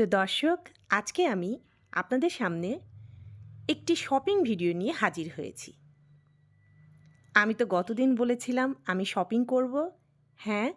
তো দর্শক, আজকে আমি আপনাদের সামনে একটি শপিং ভিডিও নিয়ে হাজির হয়েছি। আমি তো গতদিন বলেছিলাম আমি শপিং করব। হ্যাঁ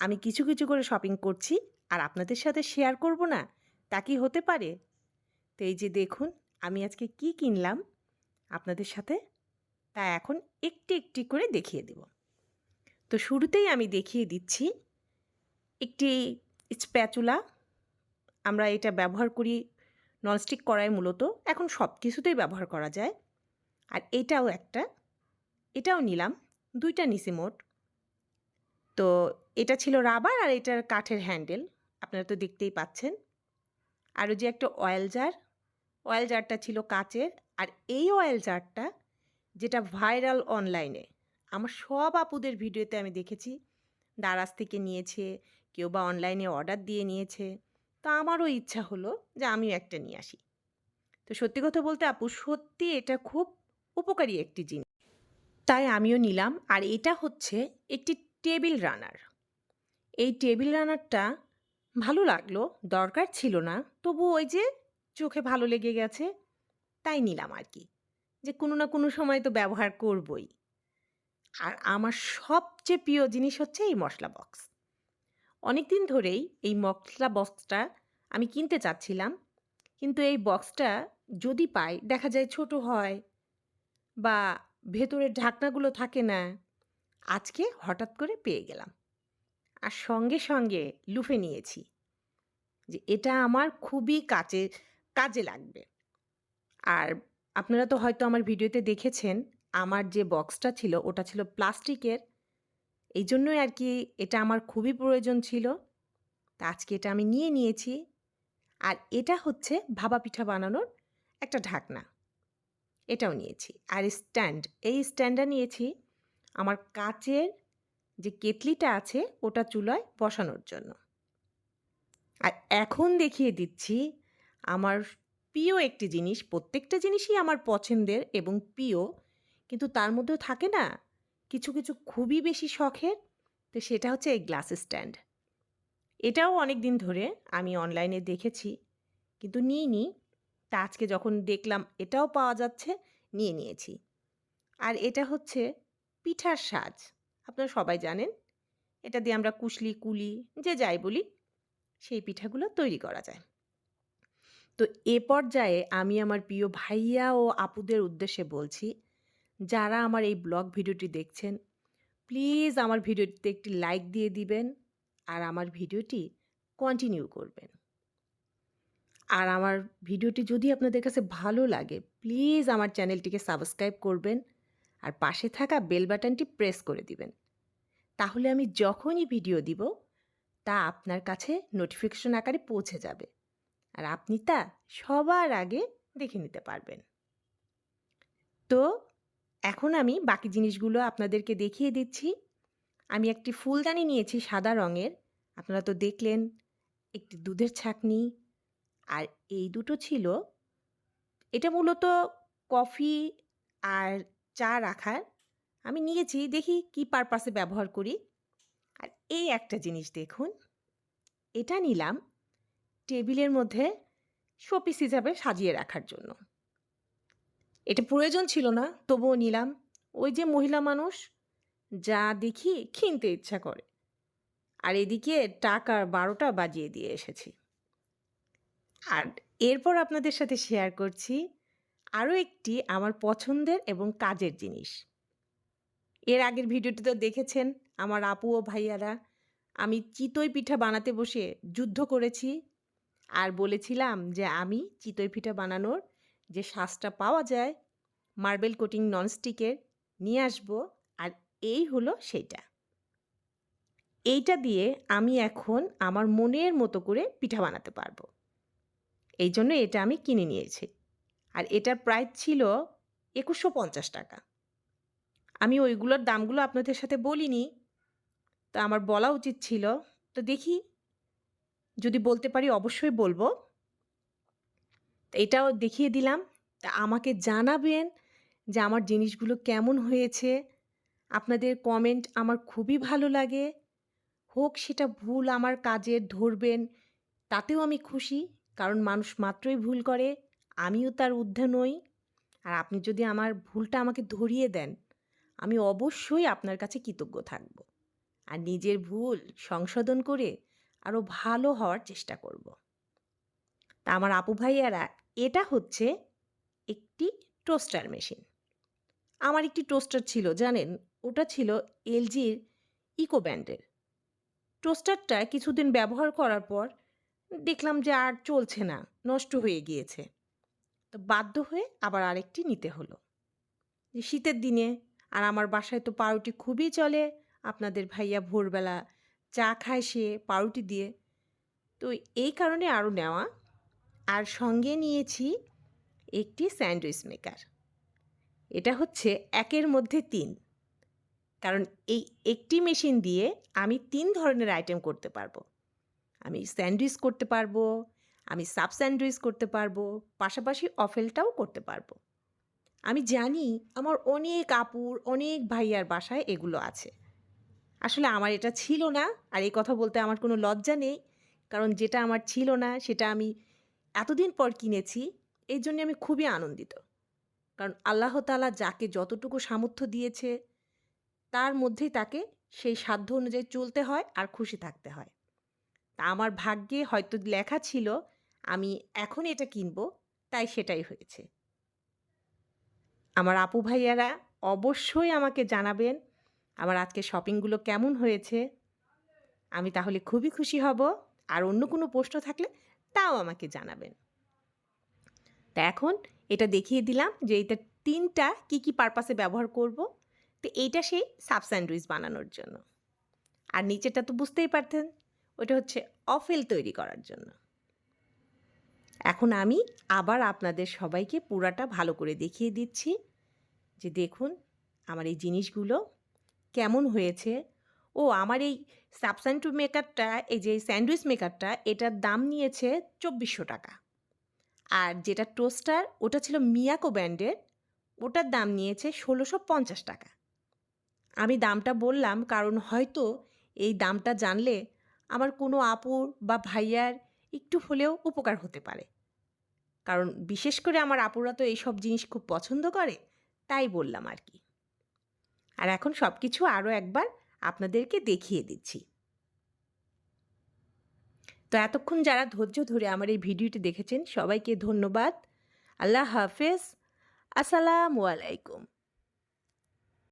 আমি কিছু কিছু করে শপিং করছি আর আপনাদের সাথে শেয়ার করব না, তা কি হতে পারে? তো এই যে দেখুন, আমি আজকে কি কিনলাম আপনাদের সাথে, তা এখন একটি একটি করে দেখিয়ে দেব। তো শুরুতেই আমি দেখিয়ে দিচ্ছি একটি স্প্যাচুলা আমরা এটা ব্যবহার করি ননস্টিক কড়াই মূলত। এখন সব কিছুতেই ব্যবহার করা যায়। আর এটাও একটা। এটাও নিলাম। দুইটা নিছি মোট তো এটা ছিল রাবার আর এটার কাঠের হ্যান্ডেল। আপনারা তো দেখতেই পাচ্ছেন। আরও যে একটা অয়েল জার। অয়েল জারটা ছিল কাচের। আর এই অয়েল জারটা যেটা ভাইরাল অনলাইনে। আমার সব আপুদের ভিডিওতে আমি দেখেছি। দারাজ থেকে নিয়েছে, কেউ বা অনলাইনে অর্ডার দিয়ে নিয়েছে। তো আমারও ইচ্ছা হলো যে আমিও একটা নিয়ে আসি। তো সত্যি কথা বলতে আপু, সত্যি এটা খুব উপকারী একটি জিনিস। তাই আমিও নিলাম আর এটা হচ্ছে একটি টেবিল রানার। এই টেবিল রানারটা ভালো লাগল, দরকার ছিল না তবু ওই যে চোখে ভালো লেগে গেছে, তাই নিলাম আর কি যে কোনো না কোনো সময় তো ব্যবহার করবই। আর আমার সবচেয়ে প্রিয় জিনিস হচ্ছে এই মশলা বক্স অনেক দিন ধরেই এই মশলা বক্সটা আমি কিনতে চাচ্ছিলাম। কিন্তু এই বক্সটা যদি পাই, দেখা যায় ছোট হয় বা ভেতরের ঢাকনাগুলো থাকে না, আজকে হঠাৎ করে পেয়ে গেলাম। আর সঙ্গে সঙ্গে লুফে নিয়েছি যে এটা আমার খুবই কাজে কাজে লাগবে। আর আপনারা তো হয়তো আমার ভিডিওতে দেখেছেন, আমার যে বক্সটা ছিল, ওটা ছিল প্লাস্টিকের এই জন্যই আর কি এটা আমার খুবই প্রয়োজন ছিল। তা আজকে এটা আমি নিয়ে নিয়েছি। আর এটা হচ্ছে ভাবা পিঠা বানানোর একটা ঢাকনা। এটাও নিয়েছি। আর স্ট্যান্ড, এই স্ট্যান্ডটা নিয়েছি আমার কাচের যে কেটলিটা আছে ওটা চুলায় বসানোর জন্য। আর এখন দেখিয়ে দিচ্ছি আমার প্রিয় একটি জিনিস। প্রত্যেকটা জিনিসই আমার পছন্দের এবং প্রিয়। কিন্তু তার মধ্যেও থাকে না কিছু কিছু খুবই বেশি শখের, তো সেটা হচ্ছে এই গ্লাস স্ট্যান্ড। এটাও অনেক দিন ধরে আমি অনলাইনে দেখেছি, কিন্তু নিইনি। তা আজকে যখন দেখলাম এটাও পাওয়া যাচ্ছে, নিয়ে নিয়েছি। আর এটা হচ্ছে পিঠার সাজ। আপনারা সবাই জানেন, এটা দিয়ে আমরা কুশলি, কুলি, যে যাই বলি, সেই পিঠাগুলো তৈরি করা যায়। তো এ পর্যায়ে আমি আমার প্রিয় ভাইয়া ও আপুদের উদ্দেশ্যে বলছি যারা আমার এই ব্লগ ভিডিওটি দেখছেন, প্লিজ আমার ভিডিওটিতে একটি লাইক দিয়ে দিবেন আর আমার ভিডিওটি কন্টিনিউ করবেন। আর আমার ভিডিওটি যদি আপনাদের কাছে ভালো লাগে, প্লিজ আমার চ্যানেলটিকে সাবস্ক্রাইব করবেন আর পাশে থাকা বেল বাটনটি প্রেস করে দিবেন। তাহলে আমি যখনই ভিডিও দিব, তা আপনার কাছে নোটিফিকেশন আকারে পৌঁছে যাবে আর আপনি তা সবার আগে দেখে নিতে পারবেন। তো এখন আমি বাকি জিনিসগুলো আপনাদেরকে দেখিয়ে দিচ্ছি। আমি একটি ফুলদানি নিয়েছি সাদা রঙের। আপনারা তো দেখলেন, একটি দুধের ছাকনি। আর এই দুটো ছিল, এটা মূলত কফি আর চা রাখার। আমি নিয়েছি, দেখি কি পারপাসে ব্যবহার করি। আর এই একটা জিনিস দেখুন, এটা নিলাম টেবিলের মধ্যে শোপিস হিসাবে সাজিয়ে রাখার জন্য। এটা প্রয়োজন ছিল না, তবুও নিলাম। ওই যে মহিলা মানুষ, যা দেখি কিনতে ইচ্ছা করে। আর এদিকে টাকার বারোটা বাজিয়ে দিয়ে এসেছি। আর এরপর আপনাদের সাথে শেয়ার করছি আরও একটি আমার পছন্দের এবং কাজের জিনিস। এর আগের ভিডিওটি তো দেখেছেন আমার আপু ও ভাইয়ারা, আমি চিতই পিঠা বানাতে বসে যুদ্ধ করেছি। আর বলেছিলাম যে আমি চিতই পিঠা বানানোর যে শ্বাসটা পাওয়া যায়, মার্বেল কোটিং ননস্টিকের, নিয়ে আসব, আর এই হলো সেইটা। এইটা দিয়ে আমি এখন আমার মনের মতো করে পিঠা বানাতে পারব। এই জন্য এটা আমি কিনে নিয়েছি। আর এটার প্রাইস ছিল একুশশো পঞ্চাশ টাকা। আমি ওইগুলোর দামগুলো আপনাদের সাথে বলিনি, তো আমার বলা উচিত ছিল, তো দেখি, যদি বলতে পারি অবশ্যই বলব। এটাও দেখিয়ে দিলাম। তা আমাকে জানাবেন যে আমার জিনিসগুলো কেমন হয়েছে। আপনাদের কমেন্ট আমার খুবই ভালো লাগে। হোক সেটা ভুল আমার কাজের ধরবেন, তাতেও আমি খুশি। কারণ মানুষ মাত্রই ভুল করে, আমিও তার ঊর্ধ্বে নই। আর আপনি যদি আমার ভুলটা আমাকে ধরিয়ে দেন, আমি অবশ্যই আপনার কাছে কৃতজ্ঞ থাকব। আর নিজের ভুল সংশোধন করে আরও ভালো হওয়ার চেষ্টা করব। তা আমার আপু ভাইয়ারা এটা হচ্ছে একটি টোস্টার মেশিন। আমার একটি টোস্টার ছিল, জানেন? ওটা ছিল এলজির ইকো ব্যান্ডের টোস্টারটা কিছুদিন ব্যবহার করার পর দেখলাম যে আর চলছে না, নষ্ট হয়ে গিয়েছে। তো বাধ্য হয়ে আবার আরেকটি নিতে হলো। যে শীতের দিনে, আর আমার বাসায় তো পাউরুটি খুবই চলে, আপনাদের ভাইয়া ভোরবেলা চা খায় সে পাউরুটি দিয়ে। তো এই কারণে আরও নেওয়া আর সঙ্গে নিয়েছি একটি স্যান্ডউইচ মেকার। এটা হচ্ছে একের মধ্যে তিন। কারণ এই একটি মেশিন দিয়ে আমি তিন ধরনের আইটেম করতে পারব। আমি স্যান্ডউইচ করতে পারব, আমি সাব স্যান্ডউইচ করতে পারব, পাশাপাশি অফেলটাও করতে পারব। আমি জানি আমার অনেক আপুর, অনেক ভাইয়ার বাসায় এগুলো আছে। আসলে আমার এটা ছিল না, আর এই কথা বলতে আমার কোনো লজ্জা নেই, কারণ যেটা আমার ছিল না, সেটা আমি এতদিন পর কিনেছি, এই জন্য আমি খুবই আনন্দিত। কারণ আল্লাহ তালা যাকে যতটুকু সামর্থ্য দিয়েছে, তার মধ্যেই তাকে সেই সাধ্য অনুযায়ী চলতে হয় আর খুশি থাকতে হয়। তা আমার ভাগ্যে হয়তো লেখা ছিল, আমি এখন এটা কিনব, তাই সেটাই হয়েছে। আমার আপু ভাইয়ারা অবশ্যই আমাকে জানাবেন, আমার আজকে শপিংগুলো কেমন হয়েছে। আমি তাহলে খুবই খুশি হব, আর অন্য কোনো প্রশ্ন থাকলে তাও আমাকে জানাবেন। তা এখন এটা দেখিয়ে দিলাম যে এটা তিনটা কি কি পারপাসে ব্যবহার করব। তো এইটা সেই সাব স্যান্ডউইচ বানানোর জন্য। আর নিচেটা তো বুঝতেই পারতেন, ওটা হচ্ছে অফেল তৈরি করার জন্য। এখন আমি আবার আপনাদের সবাইকে পুরাটা ভালো করে দেখিয়ে দিচ্ছি যে দেখুন আমার এই জিনিসগুলো কেমন হয়েছে ও আমার এই সাবস্যান্টু মেকারটা এই যে স্যান্ডউইচ মেকারটা এটার দাম নিয়েছে চব্বিশশো টাকা। আর যেটা টোস্টার ওটা ছিল মিয়াকো ব্র্যান্ডের ওটার দাম নিয়েছে ষোলোশো পঞ্চাশ টাকা। আমি দামটা বললাম, কারণ হয়তো এই দামটা জানলে আমার কোনো আপুর বা ভাইয়ার একটু হলেও উপকার হতে পারে। কারণ বিশেষ করে আমার আপুরা তো এইসব জিনিস খুব পছন্দ করে, তাই বললাম আর কি। আর এখন সব কিছু আরও একবার আপনাদেরকে দেখিয়ে দিচ্ছি। তো এতক্ষণ যারা ধৈর্য ধরে আমার এই ভিডিওটি দেখেছেন, সবাইকে ধন্যবাদ। আল্লাহ হাফেজ। আসসালামু আলাইকুম।